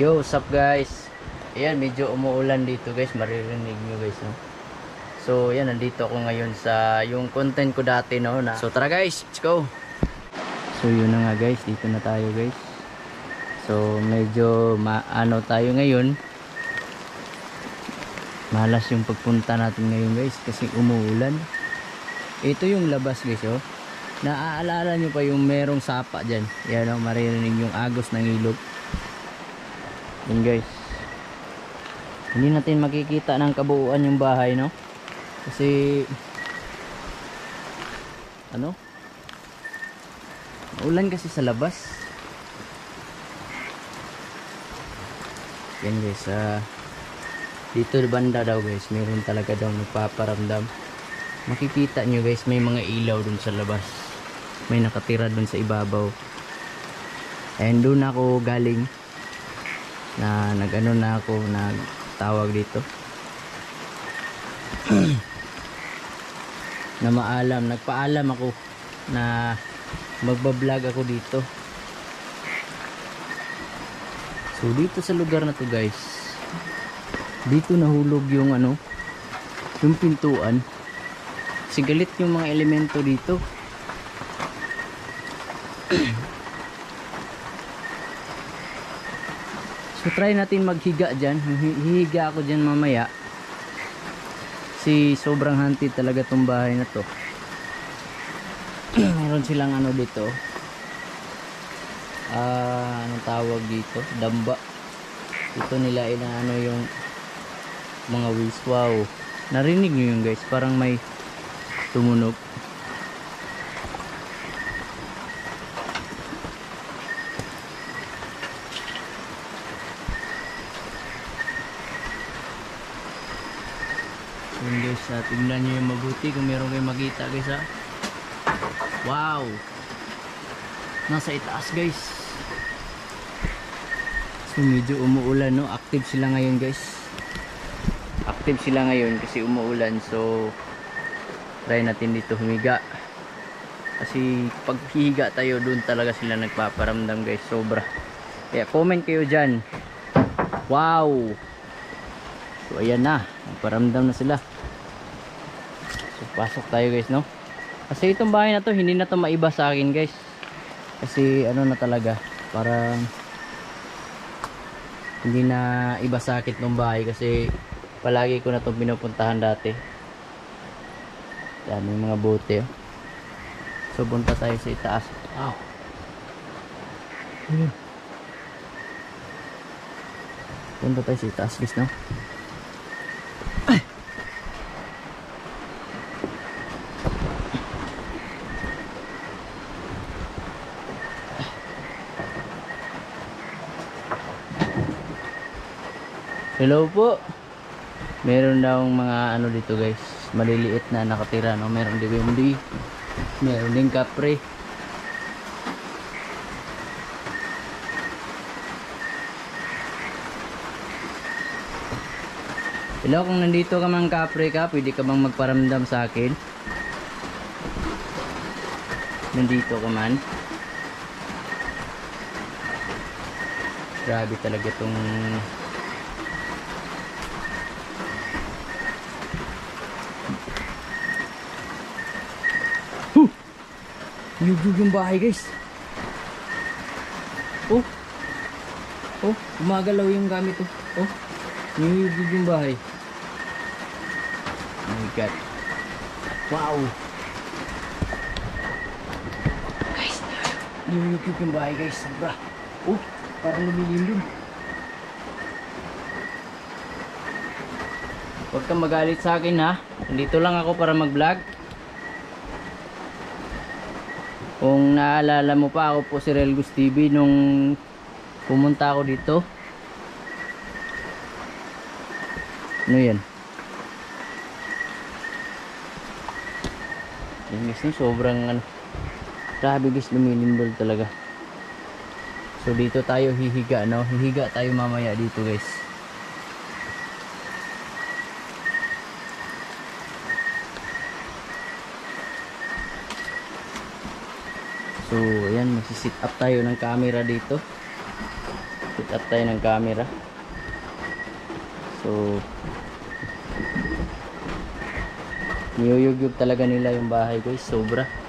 Yo, what's up guys? Ayan, medyo umuulan dito guys. Maririnig nyo guys, no? So, ayan, nandito ako ngayon sa yung content ko dati, no? Na, so, tara guys, let's go! So, yun na nga guys. Dito na tayo guys. So, medyo maano tayo ngayon. Malas yung pagpunta natin ngayon guys kasi umuulan. Ito yung labas guys, oh. Naaalala nyo pa yung merong sapa dyan. Yan o, maririnig yung agos ng ilog. Yan guys. Hindi natin makikita ng kabuuan yung bahay, no? Kasi, ano? Ulan kasi sa labas. Yan guys, ah, dito banda daw guys, meron talaga daw nagpaparamdam. Makikita nyo guys, may mga ilaw dun sa labas. May nakatira dun sa ibabaw. And doon ako galing na nagano na ako nagtawag dito. na maalam, nagpaalam ako na magbablog ako dito. So dito sa lugar na to guys, dito nahulog yung ano, yung pintuan. Kasi galit yung mga elemento dito. so try natin maghiga dyan. Hi- Hihiga ako dyan mamaya. Si sobrang haunted talaga tong bahay na to. Meron silang ano dito. Ah, anong tawag dito? Damba. Ito nila inaano yung mga wheels. Wow. Narinig nyo yun guys. Parang may tumunog. Ah, tingnan nyo yung mabuti kung meron kayong makita guys ha. Wow! Nasa itaas guys. So medyo umuulan no, active sila ngayon guys. Active sila ngayon kasi umuulan so try natin dito humiga. Kasi pag hihiga tayo doon talaga sila nagpaparamdam guys, sobra. Kaya comment kayo dyan. Wow! So ayan na, nagparamdam na sila. So pasok tayo guys no. Kasi itong bahay na to hindi na to maiba sa akin guys. Kasi ano na talaga, para hindi na iba sa akin tong bahay kasi palagi ko na itong pinupuntahan dati. Yung mga bote oh. So punta tayo sa itaas. Wow. Punta tayo sa itaas guys no. Hello po. Meron daw mga ano dito guys, maliliit na nakatira no. Meron Wendy. Meron din kapre. Hello, kung nandito ka mang kapre ka, pwede ka bang magparamdam sa akin? Nandito ka man. Grabe talaga tong Yugog yung bahay guys. Oh. Oh, gumagalaw yung gamit oh. Oh. Yugog yung bahay. Oh my god. Wow. Guys, yugog yung bahay guys. Sobra. Oh, parang lumilindom. Huwag kang magalit sa akin ha. Nandito lang ako para mag-vlog. Kung naalala mo pa ako po si Relgus TV nung pumunta ako dito. Ano yan? Yan guys, no? sobrang ano. Grabe guys, lumilindol talaga. So dito tayo hihiga, no? Hihiga tayo mamaya dito guys. So, ayan, magsisit up tayo ng camera dito. Sit up tayo ng camera. So, niyuyugyug talaga nila yung bahay guys, sobra.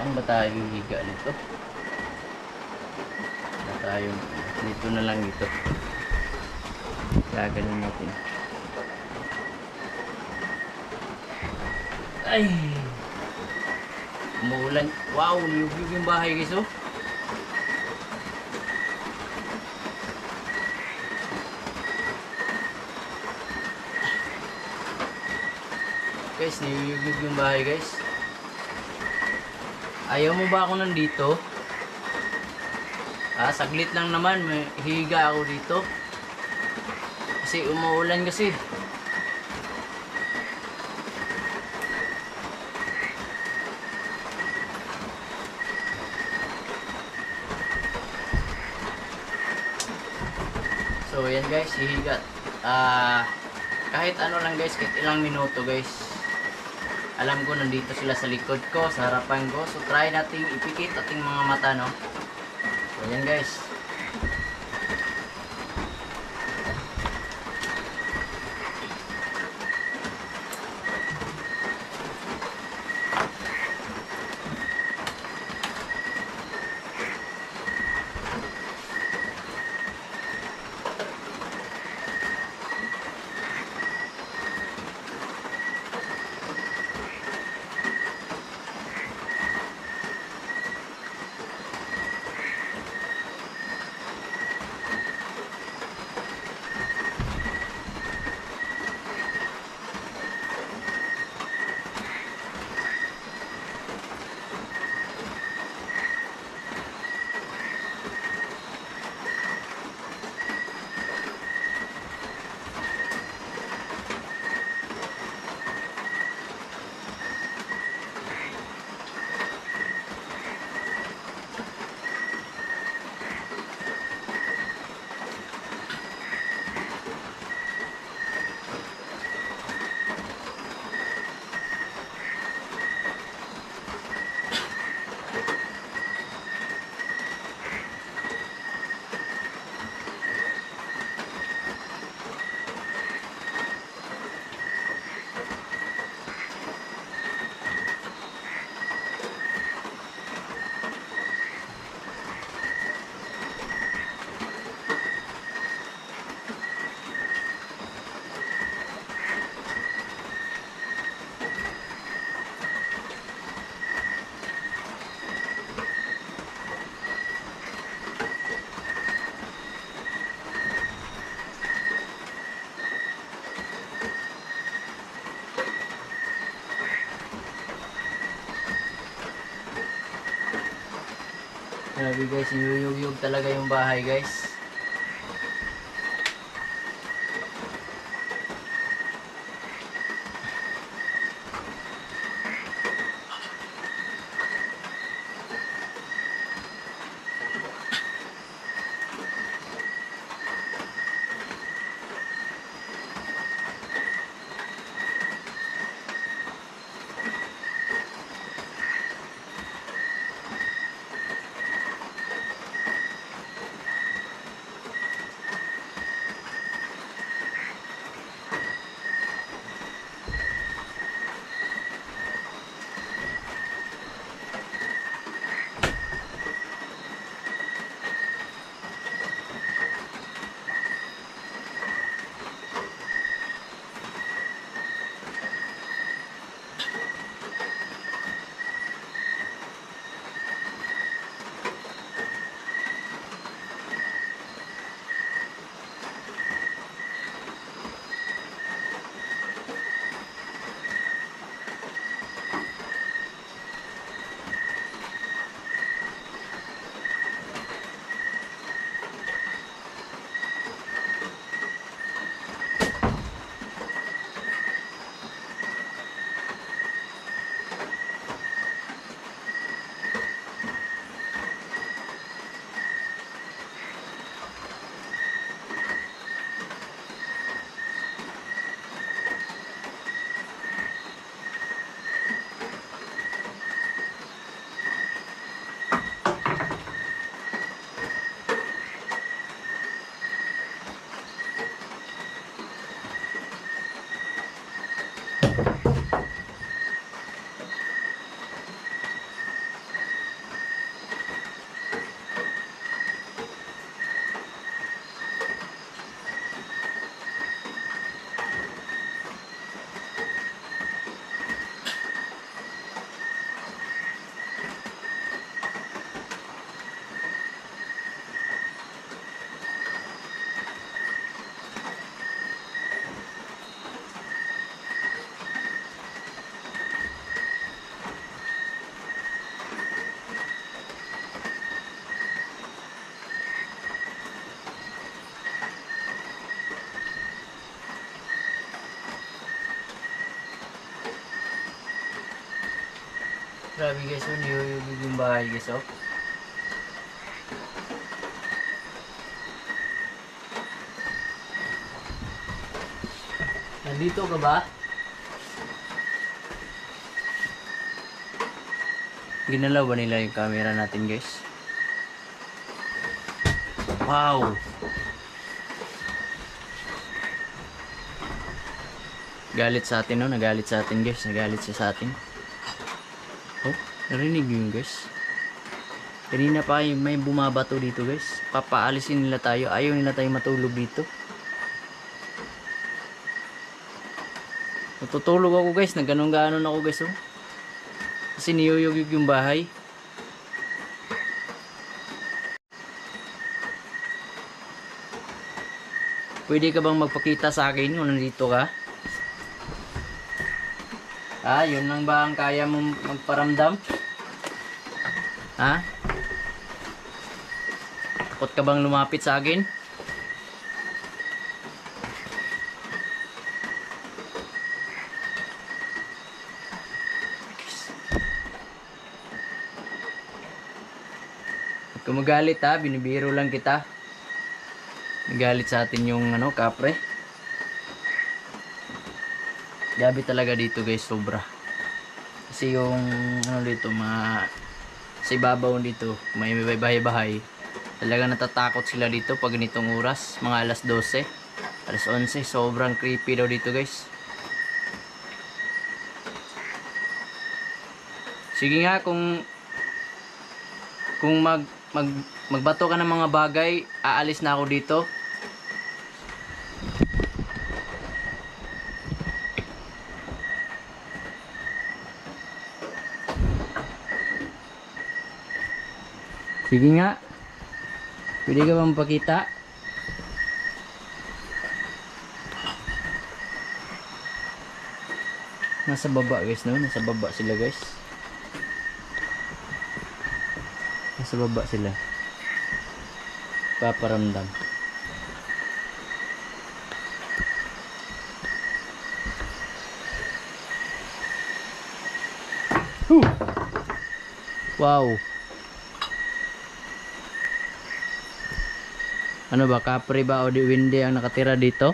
Saan ba tayo hihiga nito? Na tayo dito na lang dito. Gaganin natin. Ay! Umuulan. Wow! Niyugyug yung bahay guys oh. Guys, niyugyug yung bahay guys. Ayaw mo ba ako nandito? Ah, saglit lang naman. May higa ako dito. Kasi umuulan kasi. So, yan guys, hihiga. Ah, kahit ano lang guys, kahit ilang minuto guys. Alam ko nandito sila sa likod ko, sa harapan ko. So try nating ipikit ating mga mata, no? So guys. Grabe guys, niyuyugyug talaga yung bahay guys. Grabe guys, oh, niyuyugig yung bahay guys, oh. Nandito ka ba? Ginalaw ba nila yung camera natin guys? Wow! Galit sa atin, no? Nagalit sa atin, guys. Nagalit siya sa atin. Oh, narinig yun, guys. Kanina pa may bumabato dito, guys. Papaalisin nila tayo. Ayaw nila tayo matulog dito. Natutulog ako, guys. Nagganon-ganon ako, guys, oh. Kasi niyuyugig yung bahay. Pwede ka bang magpakita sa akin kung nandito ka? Ah, yun lang ba ang kaya mong magparamdam? Ha? Takot ka bang lumapit sa akin? Huwag ka magalit ha, binibiro lang kita. Nagalit sa atin yung ano, kapre. Gabi talaga dito guys, sobra. Kasi yung ano dito, mga sa ibabaw dito, may bahay-bahay. Talaga natatakot sila dito pag ganitong oras, mga alas 12, alas 11, sobrang creepy daw dito guys. Sige nga kung kung mag, mag magbato ka ng mga bagay, aalis na ako dito. Sige nga. Pwede ka bang pakita? Nasa baba guys, no? Nasa baba sila guys. Nasa baba sila. Paparamdam. Whew! Wow. Ano ba, kapre ba o di windy ang nakatira dito?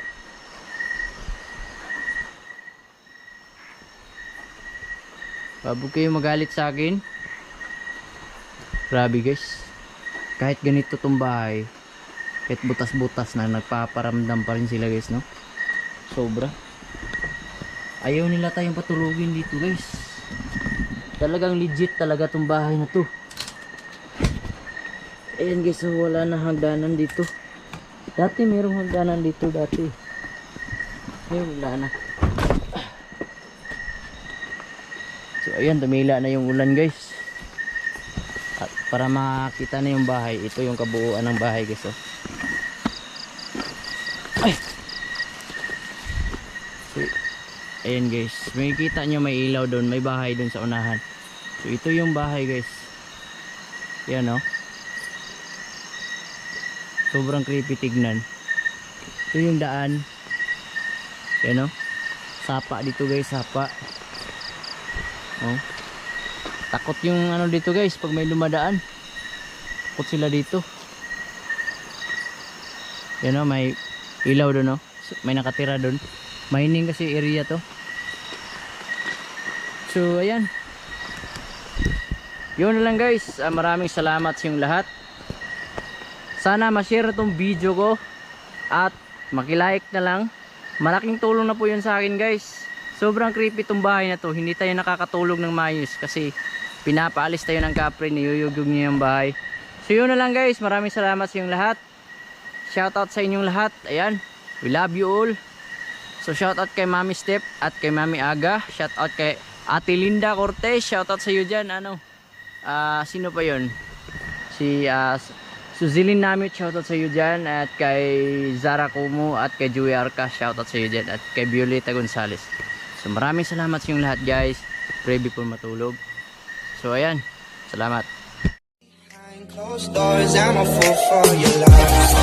Pabog kayo magalit sa akin. Grabe guys. Kahit ganito tong bahay, kahit butas-butas na, nagpaparamdam pa rin sila guys, no? Sobra. Ayaw nila tayong patulugin dito guys. Talagang legit talaga tong bahay na to. Ayan guys, so wala na hagdanan dito. Dati merong hagdanan dito dati. Ngayon wala na. So ayan, tumila na yung ulan guys. At para makita na yung bahay, ito yung kabuuan ng bahay guys. Oh. Ay! So, ayan guys, may kita nyo may ilaw doon, may bahay doon sa unahan. So ito yung bahay guys. Yan oh. Sobrang creepy tignan. Ito yung daan. Yan oh. Sapa dito guys, sapa. Oh. Takot yung ano dito guys pag may dumadaan. Takot sila dito. Yan oh, may ilaw doon oh. May nakatira doon. Mining kasi area to. So ayan. Yun na lang guys. Ah, maraming salamat sa inyong lahat. Sana ma-share tong video ko at makilike na lang. Malaking tulong na po yun sa akin guys. Sobrang creepy tong bahay na to. Hindi tayo nakakatulog ng mayos kasi pinapaalis tayo ng kapre, niyuyugog niya yung bahay. So yun na lang guys. Maraming salamat sa inyong lahat. Shoutout sa inyong lahat. Ayan. We love you all. So shoutout kay Mami Step at kay Mami Aga. Shoutout kay Ate Linda Cortez. Shoutout sa iyo dyan. Ano? Ah, sino pa yon? Si ah, Suzilin Namit, shoutout sa iyo dyan. At kay Zara Kumu at kay Joey Arca, shoutout sa iyo dyan. At kay Violeta Gonzales. So maraming salamat sa inyong lahat guys. Pray before matulog. So ayan. Salamat. I'm a fool for your love.